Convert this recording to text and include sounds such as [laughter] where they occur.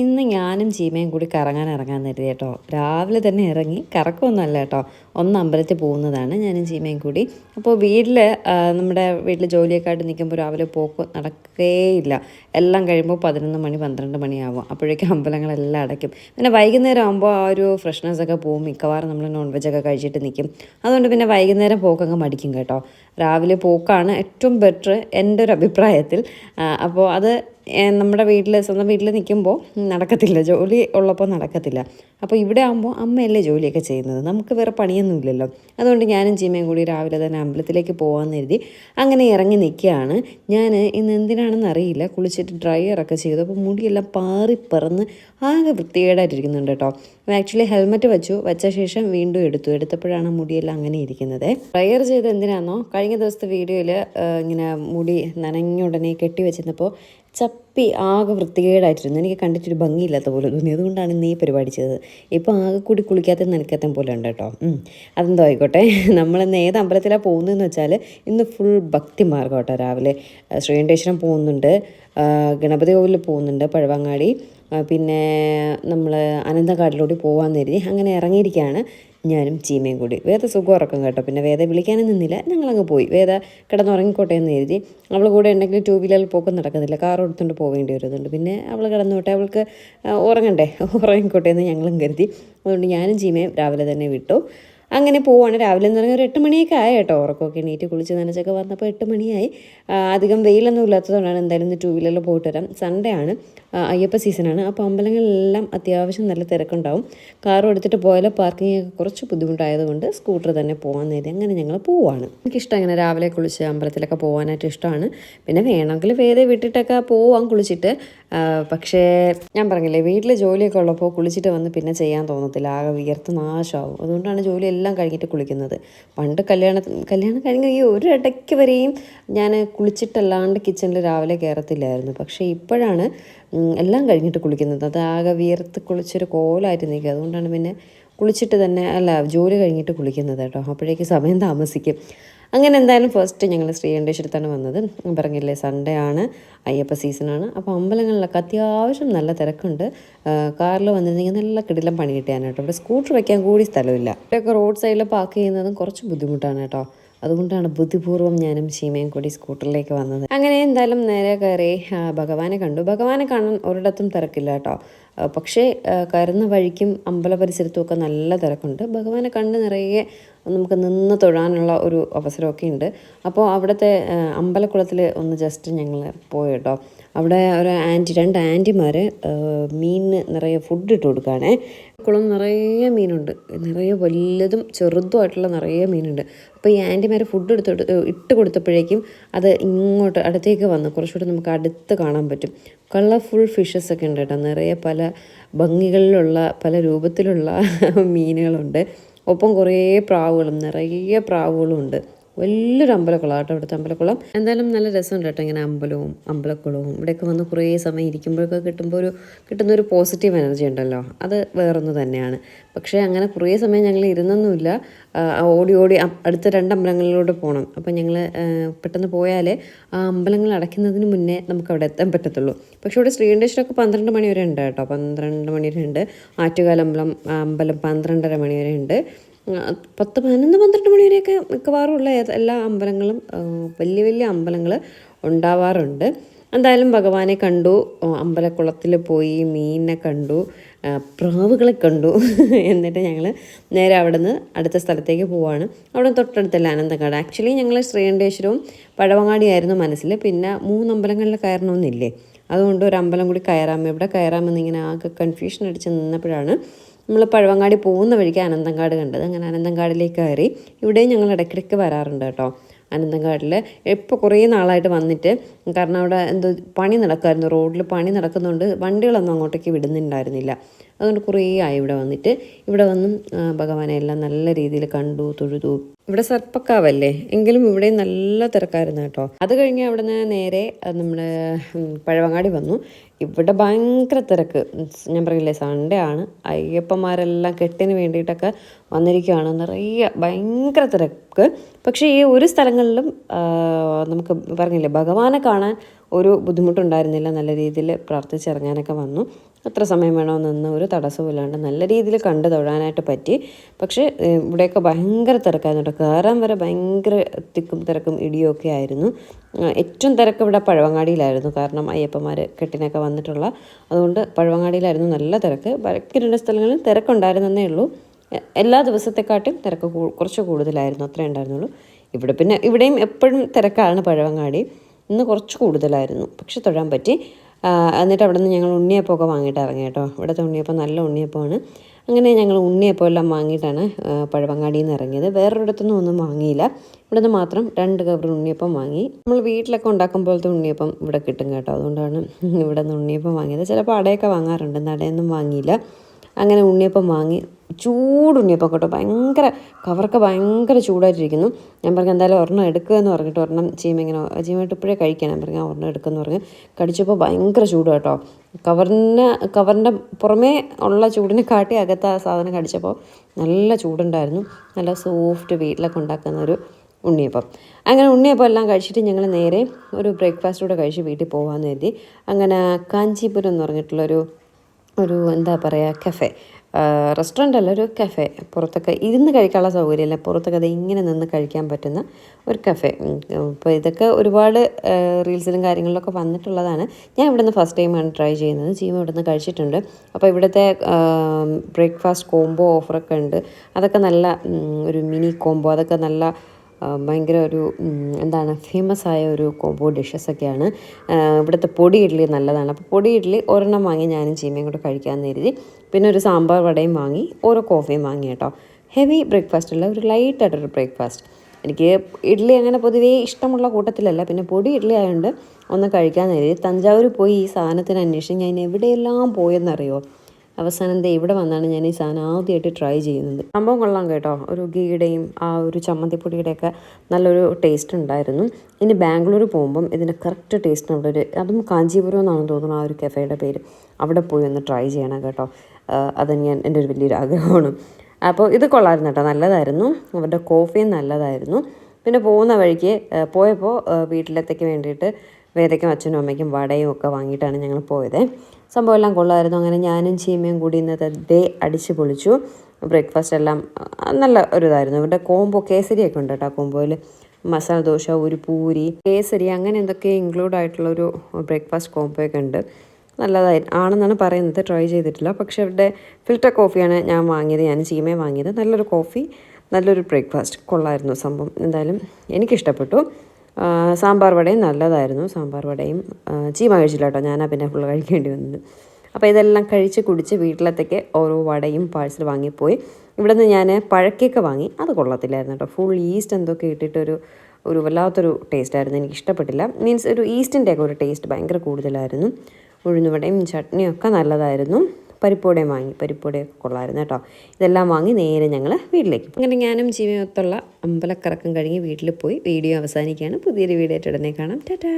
ഇന്ന് ഞാനും ചീമയും കൂടി കറങ്ങാൻ ഇറങ്ങാൻ നേരിട്ടോ രാവിലെ തന്നെ ഇറങ്ങി കറക്കമൊന്നുമല്ല കേട്ടോ. ഒന്ന് അമ്പലത്തിൽ പോകുന്നതാണ് ഞാനും ചീമയും കൂടി. അപ്പോൾ വീട്ടിൽ നമ്മുടെ വീട്ടിൽ ജോലിയെക്കാട്ട് നിൽക്കുമ്പോൾ രാവിലെ പോക്ക് നടക്കേയില്ല. എല്ലാം കഴിയുമ്പോൾ പതിനൊന്ന് മണി പന്ത്രണ്ട് മണിയാവും. അപ്പോഴേക്കും അമ്പലങ്ങളെല്ലാം അടയ്ക്കും. പിന്നെ വൈകുന്നേരം ആകുമ്പോൾ ആ ഒരു ഫ്രഷ്നെസ് ഒക്കെ പോകും മിക്കവാറും നമ്മൾ നോൺ വെജ് ഒക്കെ കഴിച്ചിട്ട് നിൽക്കും. അതുകൊണ്ട് പിന്നെ വൈകുന്നേരം പോക്കങ്ങ് മടിക്കും കേട്ടോ. രാവിലെ പോക്കാണ് ഏറ്റവും ബെറ്റർ എന്റെ ഒരു അഭിപ്രായത്തിൽ. അപ്പോൾ അത് നമ്മുടെ വീട്ടിൽ സ്വന്തം വീട്ടിൽ നിൽക്കുമ്പോൾ നടക്കത്തില്ല. ജോലി ഉള്ളപ്പോൾ നടക്കത്തില്ല. അപ്പോൾ ഇവിടെ ആകുമ്പോൾ അമ്മയല്ലേ ജോലിയൊക്കെ ചെയ്യുന്നത്? നമുക്ക് വേറെ പണിയൊന്നുമില്ലല്ലോ അതുകൊണ്ട് ഞാനും ചീമയും കൂടി രാവിലെ തന്നെ അമ്പലത്തിലേക്ക് പോകാമെന്ന് കരുതി അങ്ങനെ ഇറങ്ങി നിൽക്കുകയാണ് ഞാൻ ഇന്ന് എന്തിനാണെന്ന് അറിയില്ല. കുളിച്ചിട്ട് ഡ്രയറൊക്കെ ചെയ്തു. അപ്പോൾ മുടിയെല്ലാം പാറി പറന്ന് ആകെ വൃത്തികേടായിട്ടിരിക്കുന്നുണ്ട് കേട്ടോ. ആക്ച്വലി ഹെൽമെറ്റ് വെച്ചു. വെച്ച ശേഷം വീണ്ടും എടുത്തു. എടുത്തപ്പോഴാണ് മുടിയെല്ലാം അങ്ങനെ ഇരിക്കുന്നത്. ഡ്രയർ ചെയ്ത് എന്തിനാണെന്നോ കഴിഞ്ഞ ദിവസത്തെ വീഡിയോയിൽ ഇങ്ങനെ മുടി നനഞ്ഞുടനെ കെട്ടി വെച്ചിരുന്നപ്പോൾ ചപ്പി ആകെ വൃത്തികേടായിട്ടിരുന്നു. എനിക്ക് കണ്ടിട്ടൊരു ഭംഗിയില്ലാത്ത പോലെ തോന്നി. അതുകൊണ്ടാണ് നീ പരിപാടി ചെയ്തത്. ഇപ്പോൾ ആകെ കൂടി കുളിക്കാത്ത നനക്കാത്ത പോലെ ഉണ്ട് കേട്ടോ. അതെന്തോ ആയിക്കോട്ടെ. നമ്മളിന്ന് ഏത് അമ്പലത്തിലാണ് പോകുന്നതെന്ന് വെച്ചാൽ ഇന്ന് ഫുൾ ഭക്തി മാർഗം കേട്ടോ രാവിലെ. ശ്രീകണ്ഠേശ്വരം പോകുന്നുണ്ട്. ഗണപതി കോവിലിൽ പോകുന്നുണ്ട് പഴവങ്ങാടി. പിന്നെ നമ്മൾ അനന്തകാട്ടിലോട്ട് പോകാൻ കരുതി അങ്ങനെ ഇറങ്ങിയിരിക്കുകയാണ്. ഞാനും ചീമയും കൂടി. വേദ സുഖം ഉറക്കം കേട്ടോ. പിന്നെ വേദ വിളിക്കാനും നിന്നില്ല. ഞങ്ങളങ്ങ് പോയി. വേദ കിടന്നുറങ്ങിക്കോട്ടെ എന്ന് എഴുതി അവൾ കൂടെ ഉണ്ടെങ്കിൽ ടൂ വീലറിൽ പോക്കും നടക്കുന്നില്ല. കാർ എടുത്തുകൊണ്ട് പോകേണ്ടി വരുന്നുണ്ട്. പിന്നെ അവൾ കിടന്നോട്ടെ. അവൾക്ക് ഉറങ്ങണ്ടേ? ഉറങ്ങിക്കോട്ടെ എന്ന് ഞങ്ങളും കരുതി. അതുകൊണ്ട് ഞാനും ചീമയും രാവിലെ തന്നെ വിട്ടു. അങ്ങനെ പോവാണ്. രാവിലെ എന്ന് പറഞ്ഞാൽ ഒരു എട്ട് മണിയൊക്കെ ആയി കേട്ടോ. ഉറക്കമൊക്കെ എണീറ്റ് കുളിച്ച് നനച്ചൊക്കെ വന്നപ്പോൾ എട്ട് മണിയായി. അധികം വെയിലൊന്നും ഇല്ലാത്തതുകൊണ്ടാണ് എന്തായാലും ഇന്ന് ടൂ വീലറിൽ പോയിട്ട് വരാം. സൺഡേ ആണ്. അയ്യപ്പ സീസണാണ് അപ്പോൾ അമ്പലങ്ങളിലെല്ലാം അത്യാവശ്യം നല്ല തിരക്കുണ്ടാവും. കാറും എടുത്തിട്ട് പോയാലോ പാർക്കിംഗ് ഒക്കെ കുറച്ച് ബുദ്ധിമുട്ടായതുകൊണ്ട് സ്കൂട്ടർ തന്നെ പോകാൻ നേരം അങ്ങനെ ഞങ്ങൾ പോവാണ്. എനിക്കിഷ്ടം ഇങ്ങനെ രാവിലെ കുളിച്ച് അമ്പലത്തിലൊക്കെ പോകാനായിട്ട് ഇഷ്ടമാണ്. പിന്നെ വേണമെങ്കിൽ വേറെ വിട്ടിട്ടൊക്കെ പോവാം കുളിച്ചിട്ട്. പക്ഷേ ഞാൻ പറഞ്ഞില്ലേ വീട്ടിൽ ജോലിയൊക്കെ ഉള്ളപ്പോൾ കുളിച്ചിട്ട് വന്ന് പിന്നെ ചെയ്യാൻ തോന്നത്തില്ല. ആകെ വിയർത്ത് നാശമാവും. അതുകൊണ്ടാണ് ജോലി എല്ലാം കഴിഞ്ഞിട്ട് കുളിക്കുന്നത്. പണ്ട് കല്യാണ കല്യാണം കഴിഞ്ഞ ഈ ഒരു ഇടയ്ക്ക് വരെയും ഞാൻ കുളിച്ചിട്ടല്ലാണ്ട് കിച്ചണിൽ രാവിലെ കയറത്തില്ലായിരുന്നു പക്ഷേ ഇപ്പോഴാണ് എല്ലാം കഴിഞ്ഞിട്ട് കുളിക്കുന്നത്. അത് ആകെ വിയർത്ത് കുളിച്ചൊരു കോലായിട്ട് നിൽക്കുക. അതുകൊണ്ടാണ് പിന്നെ കുളിച്ചിട്ട് തന്നെ അല്ല ജോലി കഴിഞ്ഞിട്ട് കുളിക്കുന്നത് കേട്ടോ. അപ്പോഴേക്ക് സമയം താമസിക്കും. അങ്ങനെ എന്തായാലും ഫസ്റ്റ് ഞങ്ങൾ ശ്രീകണ്ഠേശ്വരത്താണ് വന്നത്. പറഞ്ഞില്ലേ സൺഡേ ആണ് അയ്യപ്പ സീസണാണ് അപ്പോൾ അമ്പലങ്ങളിലൊക്കെ അത്യാവശ്യം നല്ല തിരക്കുണ്ട്. കാറിൽ വന്നിരുന്നെങ്കിൽ നല്ല കിടിലം പണി കിട്ടിയാണ് ഇവിടെ സ്കൂട്ടർ വയ്ക്കാൻ കൂടി സ്ഥലമില്ല. ഇവിടെയൊക്കെ റോഡ് സൈഡിൽ പാർക്ക് ചെയ്യുന്നതും കുറച്ച് ബുദ്ധിമുട്ടാണ് കേട്ടോ. അതുകൊണ്ടാണ് ബുദ്ധിപൂർവം ഞാനും ശീമയും കൂടി സ്കൂട്ടറിലേക്ക് വന്നത്. അങ്ങനെ എന്തായാലും നേരെ കയറി ഭഗവാനെ കണ്ടു. ഭഗവാനെ കാണാൻ ഒരിടത്തും തിരക്കില്ല കേട്ടോ. പക്ഷേ കയറുന്ന വഴിക്കും അമ്പല പരിസരത്തും ഒക്കെ നല്ല തിരക്കുണ്ട്. ഭഗവാനെ കണ്ട് നിറയെ നമുക്ക് നിന്ന് തൊഴാനുള്ള ഒരു അവസരമൊക്കെ ഉണ്ട്. അപ്പോൾ അവിടുത്തെ അമ്പലക്കുളത്തിൽ ഒന്ന് ജസ്റ്റ് ഞങ്ങൾ പോയി കേട്ടോ. അവിടെ ഒരു ആന്റി രണ്ട് ആന്റിമാർ മീനിന് നിറയെ ഫുഡ് ഇട്ട് കൊടുക്കുകയാണേ കുളം നിറയെ മീനുണ്ട്. നിറയെ വലുതും ചെറുതുമായിട്ടുള്ള നിറയെ മീനുണ്ട്. അപ്പോൾ ഈ ആന്റിമാർ ഫുഡ് എടുത്ത് ഇട്ട് കൊടുത്തപ്പോഴേക്കും അത് ഇങ്ങോട്ട് അടുത്തേക്ക് വന്ന് കുറച്ചുകൂടി നമുക്ക് അടുത്ത് കാണാൻ പറ്റും. കളർഫുൾ ഫിഷസ് ഒക്കെ ഉണ്ട് കേട്ടോ. നിറയെ പല ഭംഗികളിലുള്ള പല രൂപത്തിലുള്ള മീനുകളുണ്ട്. ഒപ്പം കുറേ പ്രാവുകളും നിറയെ പ്രാവുകളും ഉണ്ട് വലിയൊരു അമ്പലക്കുളം കേട്ടോ ഇവിടുത്തെ അമ്പലക്കുളം. എന്തായാലും നല്ല രസമുണ്ട് കേട്ടോ ഇങ്ങനെ അമ്പലവും അമ്പലക്കുളവും. ഇവിടെയൊക്കെ വന്ന് കുറേ സമയം ഇരിക്കുമ്പോഴൊക്കെ കിട്ടുമ്പോൾ ഒരു കിട്ടുന്ന ഒരു പോസിറ്റീവ് എനർജി ഉണ്ടല്ലോ. അത് വേറൊന്ന് തന്നെയാണ്. പക്ഷേ അങ്ങനെ കുറേ സമയം ഞങ്ങൾ ഇരുന്നൊന്നുമില്ല. ഓടി ഓടി അടുത്ത രണ്ട് അമ്പലങ്ങളിലൂടെ പോകണം. അപ്പം ഞങ്ങൾ പെട്ടെന്ന് പോയാലേ ആ അമ്പലങ്ങൾ അടയ്ക്കുന്നതിന് മുന്നേ നമുക്ക് അവിടെ എത്താൻ പറ്റത്തുള്ളൂ. പക്ഷേ ഇവിടെ ശ്രീകണ്ഠേശ്വരമൊക്കെ പന്ത്രണ്ട് മണി വരെ ഉണ്ട് കേട്ടോ. പന്ത്രണ്ട് മണി വരെ ഉണ്ട്. ആറ്റുകാലമ്പലം അമ്പലം പന്ത്രണ്ടര മണി വരെ ഉണ്ട്. പത്ത് പതിനൊന്ന് പന്ത്രണ്ട് മണിവരെയൊക്കെ മിക്കവാറും ഉള്ള എല്ലാ അമ്പലങ്ങളും വലിയ വലിയ അമ്പലങ്ങൾ ഉണ്ടാവാറുണ്ട്. എന്തായാലും ഭഗവാനെ കണ്ടു അമ്പലക്കുളത്തിൽ പോയി മീനിനെ കണ്ടു പ്രാവുകളെ കണ്ടു [laughs] എന്നിട്ട് ഞങ്ങൾ നേരെ അവിടെ നിന്ന് അടുത്ത സ്ഥലത്തേക്ക് പോവാണ്. അവിടെ തൊട്ടടുത്തല്ല അനന്തകാട്. ആക്ച്വലി ഞങ്ങൾ ശ്രീകണ്ഠേശ്വരവും പഴവങ്ങാടിയായിരുന്നു മനസ്സിൽ പിന്നെ മൂന്ന് അമ്പലങ്ങളിൽ കയറണമെന്നില്ലേ അതുകൊണ്ട് ഒരു അമ്പലം കൂടി കയറാം. എവിടെ കയറാമെന്ന് ഇങ്ങനെ ആകെ കൺഫ്യൂഷൻ അടിച്ച് നിന്നപ്പോഴാണ് നമ്മൾ പഴവങ്ങാടി പോകുന്ന വഴിക്ക് അനന്തങ്കാട് കണ്ടത്. അങ്ങനെ അനന്തങ്കാടിലേക്ക് കയറി ഇവിടെയും ഞങ്ങൾ ഇടയ്ക്കിടയ്ക്ക് വരാറുണ്ട് കേട്ടോ. അനന്തങ്കാടിൽ ഇപ്പോൾ കുറേ നാളായിട്ട് വന്നിട്ട് കാരണം അവിടെ എന്തോ പണി നടക്കുമായിരുന്നു റോഡിൽ പണി നടക്കുന്നതുകൊണ്ട് വണ്ടികളൊന്നും അങ്ങോട്ടേക്ക് വിടുന്നുണ്ടായിരുന്നില്ല. അതുകൊണ്ട് കുറേ ആയി ഇവിടെ വന്നിട്ട്. ഇവിടെ വന്നും ഭഗവാനെ എല്ലാം നല്ല രീതിയിൽ കണ്ടു തൊഴുതു. ഇവിടെ സർപ്പക്കാവല്ലേ? എങ്കിലും ഇവിടെ നല്ല തിരക്കായിരുന്നു കേട്ടോ. അത് കഴിഞ്ഞ് അവിടെ നിന്ന് നേരെ നമ്മുടെ പഴവങ്ങാടി വന്നു. ഇവിടെ ഭയങ്കര തിരക്ക്. ഞാൻ പറയില്ലേ സൺഡേ ആണ്. അയ്യപ്പന്മാരെല്ലാം കെട്ടിന് വേണ്ടിയിട്ടൊക്കെ വന്നിരിക്കുകയാണ് നിറയെ ഭയങ്കര തിരക്ക്. പക്ഷേ ഈ ഒരു സ്ഥലങ്ങളിലും നമുക്ക് പറഞ്ഞില്ലേ ഭഗവാനെ കാണാൻ ഒരു ബുദ്ധിമുട്ടുണ്ടായിരുന്നില്ല. നല്ല രീതിയിൽ പ്രാർത്ഥിച്ചിറങ്ങാനൊക്കെ വന്നു. എത്ര സമയം വേണോ നിന്ന് ഒരു തടസ്സവും ഇല്ലാണ്ട് നല്ല രീതിയിൽ കണ്ടു തൊഴാനായിട്ട് പറ്റി. പക്ഷേ ഇവിടെയൊക്കെ ഭയങ്കര തിരക്കായിരുന്നു കേട്ടോ. കയറാൻ വരെ ഭയങ്കര തിക്കും തിരക്കും ഇടിയൊക്കെ ആയിരുന്നു. ഏറ്റവും തിരക്ക് ഇവിടെ പഴവങ്ങാടിയിലായിരുന്നു. കാരണം അയ്യപ്പന്മാർ കെട്ടിനൊക്കെ വന്നിട്ടുള്ള. അതുകൊണ്ട് പഴവങ്ങാടിയിലായിരുന്നു നല്ല തിരക്ക്. ബാക്കി രണ്ട് സ്ഥലങ്ങളിൽ തിരക്കുണ്ടായിരുന്നേ ഉള്ളൂ. എല്ലാ ദിവസത്തെക്കാട്ടും തിരക്ക് കുറച്ച് കൂടുതലായിരുന്നു. അത്രേ ഉണ്ടായിരുന്നുള്ളൂ. ഇവിടെ പിന്നെ ഇവിടെയും എപ്പോഴും തിരക്കാണ് പഴവങ്ങാടി. ഇന്ന് കുറച്ച് കൂടുതലായിരുന്നു. പക്ഷെ തൊഴാൻ പറ്റി. എന്നിട്ട് അവിടെ നിന്ന് ഞങ്ങൾ ഉണ്ണിയപ്പമൊക്കെ വാങ്ങിയിട്ട് ഇറങ്ങി കേട്ടോ. ഇവിടുത്തെ ഉണ്ണിയപ്പം നല്ല ഉണ്ണിയപ്പമാണ്. അങ്ങനെ ഞങ്ങൾ ഉണ്ണിയപ്പം എല്ലാം വാങ്ങിയിട്ടാണ് പഴവങ്ങാടിയിൽ നിന്ന് ഇറങ്ങിയത്. വേറൊരിടത്തുനിന്നും ഒന്നും വാങ്ങിയില്ല. ഇവിടെ നിന്ന് മാത്രം രണ്ട് കവർ ഉണ്ണിയപ്പം വാങ്ങി. നമ്മൾ വീട്ടിലൊക്കെ ഉണ്ടാക്കും പോലത്തെ ഉണ്ണിയപ്പം ഇവിടെ കിട്ടും കേട്ടോ. അതുകൊണ്ടാണ് ഇവിടെ നിന്ന് ഉണ്ണിയപ്പം വാങ്ങിയത്. ചിലപ്പോൾ അടയൊക്കെ വാങ്ങാറുണ്ട്. നടയൊന്നും വാങ്ങിയില്ല. അങ്ങനെ ഉണ്ണിയപ്പം വാങ്ങി. ചൂട് ഉണ്ണിയപ്പം കേട്ടോ. ഭയങ്കര കവറൊക്കെ ഭയങ്കര ചൂടായിട്ടിരിക്കുന്നു. ഞാൻ പറഞ്ഞു എന്തായാലും ഒരെണ്ണം എടുക്കുക എന്ന് പറഞ്ഞിട്ട് ഒരെണ്ണം ചീമ ഇങ്ങനെ ചീമയിട്ട് ഇപ്പോഴേ കഴിക്കാൻ ഞാൻ പറഞ്ഞു "ആ, ഒരെണ്ണം എടുക്കുമെന്ന് പറഞ്ഞ് കടിച്ചപ്പോൾ ഭയങ്കര ചൂട് കേട്ടോ. കവറിന് കവറിന്റെ പുറമേ ഉള്ള ചൂടിനെ കാട്ടി അകത്ത് ആ സാധനം കടിച്ചപ്പോൾ നല്ല ചൂടുണ്ടായിരുന്നു. നല്ല സോഫ്റ്റ് വീട്ടിലൊക്കെ ഉണ്ടാക്കുന്ന ഒരു ഉണ്ണിയപ്പം. അങ്ങനെ ഉണ്ണിയപ്പം എല്ലാം കഴിച്ചിട്ട് ഞങ്ങൾ നേരെ ഒരു ബ്രേക്ക്ഫാസ്റ്റ് കൂടെ കഴിച്ച് വീട്ടിൽ പോകാമെന്ന് കരുതി. അങ്ങനെ കാഞ്ചീപുരം എന്ന് പറഞ്ഞിട്ടുള്ളൊരു ഒരു എന്താ പറയുക കഫേ. റെസ്റ്റോറന്റ് അല്ല ഒരു കഫേ. പുറത്തൊക്കെ ഇരുന്ന് കഴിക്കാനുള്ള സൗകര്യമില്ല. പുറത്തൊക്കെ അത് ഇങ്ങനെ നിന്ന് കഴിക്കാൻ പറ്റുന്ന ഒരു കഫേ. അപ്പോൾ ഇതൊക്കെ ഒരുപാട് റീൽസിലും കാര്യങ്ങളിലൊക്കെ വന്നിട്ടുള്ളതാണ്. ഞാൻ ഇവിടെ നിന്ന് ഫസ്റ്റ് ടൈമാണ് ട്രൈ ചെയ്യുന്നത്. ഇവിടെ നിന്ന് കഴിച്ചിട്ടുണ്ട്. അപ്പോൾ ഇവിടുത്തെ ബ്രേക്ക്ഫാസ്റ്റ് കോംബോ ഓഫറൊക്കെ ഉണ്ട്. അതൊക്കെ നല്ല ഒരു മിനി കോംബോ. അതൊക്കെ നല്ല ഭയങ്കര ഒരു എന്താണ് ഫേമസ് ആയ ഒരു കോംബോ ഡിഷസ് ഒക്കെയാണ്. ആ, ഇവിടുത്തെ പൊടി ഇഡ്ഡലി നല്ലതാണ്. അപ്പോൾ പൊടി ഇഡ്ഡലി ഒരെണ്ണം വാങ്ങി ഞാനും ചീമയും കൂടെ കഴിക്കാമെന്ന് കരുതി. പിന്നെ ഒരു സാമ്പാർ വടയും വാങ്ങി ഓരോ കോഫിയും വാങ്ങി കേട്ടോ. ഹെവി ബ്രേക്ക്ഫാസ്റ്റ് അല്ല ഒരു ലൈറ്റ് ആയിട്ടൊരു ബ്രേക്ക്ഫാസ്റ്റ് എനിക്ക് ഇഡ്ഡലി അങ്ങനെ പൊതുവേ ഇഷ്ടമുള്ള കൂട്ടത്തിലല്ല. പിന്നെ പൊടി ഇഡ്ഡലി ആയതുകൊണ്ട് ഒന്ന് കഴിക്കാൻ കരുതി. തഞ്ചാവൂർ പോയി ഈ സാധനത്തിന് അന്വേഷിച്ച് ഞാൻ എവിടെയെല്ലാം പോയെന്നറിയോ? അവസാനം ദേ ഇവിടെ വന്നാണ് ഞാൻ ഈ സാധനം ആദ്യമായിട്ട് ട്രൈ ചെയ്യുന്നത്. സംഭവം കൊള്ളാം കേട്ടോ. ഒരു ഗീയുടെയും ആ ഒരു ചമ്മന്തിപ്പൊടിയുടെയൊക്കെ നല്ലൊരു ടേസ്റ്റ് ഉണ്ടായിരുന്നു. ഇനി ബാംഗ്ലൂർ പോകുമ്പം ഇതിന്റെ കറക്റ്റ് ടേസ്റ്റ് അവിടെ ഒരു അതും കാഞ്ചീപുരം എന്നാണ് തോന്നുന്നു ആ ഒരു കഫേയുടെ പേര്. അവിടെ പോയി ഒന്ന് ട്രൈ ചെയ്യണം കേട്ടോ. അത് ഞാൻ എന്റെ ഒരു വലിയൊരു ആഗ്രഹമാണ്. അപ്പോൾ ഇത് കൊള്ളായിരുന്നു കേട്ടോ. നല്ലതായിരുന്നു. അവരുടെ കോഫിയും നല്ലതായിരുന്നു. പിന്നെ പോകുന്ന വഴിക്ക് പോയപ്പോൾ വീട്ടിലത്തേക്ക് വേണ്ടിയിട്ട് വേദയ്ക്കും അച്ഛനും അമ്മയ്ക്കും വടയും ഒക്കെ വാങ്ങിയിട്ടാണ് ഞങ്ങൾ പോയത്. സംഭവം എല്ലാം കൊള്ളായിരുന്നു അങ്ങനെ ഞാനും ചീമയും കൂടി ഇന്നത്തെ ഡേ അടിച്ച് പൊളിച്ചു. ബ്രേക്ക്ഫാസ്റ്റ് എല്ലാം നല്ല ഒരു ഇതായിരുന്നു ഇവരുടെ കോംബോ കേസരിയൊക്കെ ഉണ്ട് കേട്ടോ കോംബോയിൽ. മസാല ദോശ ഒരു പൂരി കേസരി അങ്ങനെ എന്തൊക്കെ ഇൻക്ലൂഡ് ആയിട്ടുള്ള ഒരു ബ്രേക്ക്ഫാസ്റ്റ് കോംബോ ഒക്കെ ഉണ്ട്. നല്ലതായി ആണെന്നാണ് പറയുന്നത്. ട്രൈ ചെയ്തിട്ടില്ല. പക്ഷേ ഇവിടെ ഫിൽറ്റർ കോഫിയാണ് ഞാൻ വാങ്ങിയത്. ഞാൻ ചീമയും വാങ്ങിയത്. നല്ലൊരു കോഫി നല്ലൊരു ബ്രേക്ക്ഫാസ്റ്റ്. കൊള്ളായിരുന്നു സംഭവം. എന്തായാലും എനിക്കിഷ്ടപ്പെട്ടു. സാമ്പാർ വടയും നല്ലതായിരുന്നു. സാമ്പാർ വടയും ചീമ കഴിച്ചില്ല കേട്ടോ ഞാനാ പിന്നെ ഫുൾ കഴിക്കേണ്ടി വന്നത്. അപ്പോൾ ഇതെല്ലാം കഴിച്ച് കുടിച്ച് വീട്ടിലത്തേക്ക് ഓരോ വടയും പാഴ്സൽ വാങ്ങിപ്പോയി. ഇവിടെ നിന്ന് ഞാൻ പഴക്കേക്ക് വാങ്ങി. അത് കൊള്ളത്തില്ലായിരുന്നു കേട്ടോ. ഫുൾ ഈസ്റ്റ് എന്തൊക്കെ ഇട്ടിട്ടൊരു ഒരു വല്ലാത്തൊരു ടേസ്റ്റ് ആയിരുന്നു. എനിക്ക് ഇഷ്ടപ്പെട്ടില്ല. മീൻസ് ഒരു ഈസ്റ്റിന്റെയൊക്കെ ഒരു ടേസ്റ്റ് ഭയങ്കര കൂടുതലായിരുന്നു. ഉഴുന്നുവടയും ചട്നിയും ഒക്കെ നല്ലതായിരുന്നു. പരിപ്പോടയും വാങ്ങി. പരിപ്പോടയൊക്കെ കൊള്ളായിരുന്നു കേട്ടോ. ഇതെല്ലാം വാങ്ങി നേരെ ഞങ്ങൾ വീട്ടിലേക്ക്. അങ്ങനെ ഞാനും ജീവിതത്തുള്ള അമ്പലക്കറക്കം കഴിഞ്ഞ് വീട്ടിൽ പോയി. വീഡിയോ അവസാനിക്കുകയാണ്. പുതിയൊരു വീഡിയോ ആയിട്ട് ഉടനെ കാണാം. ടാറ്റാ!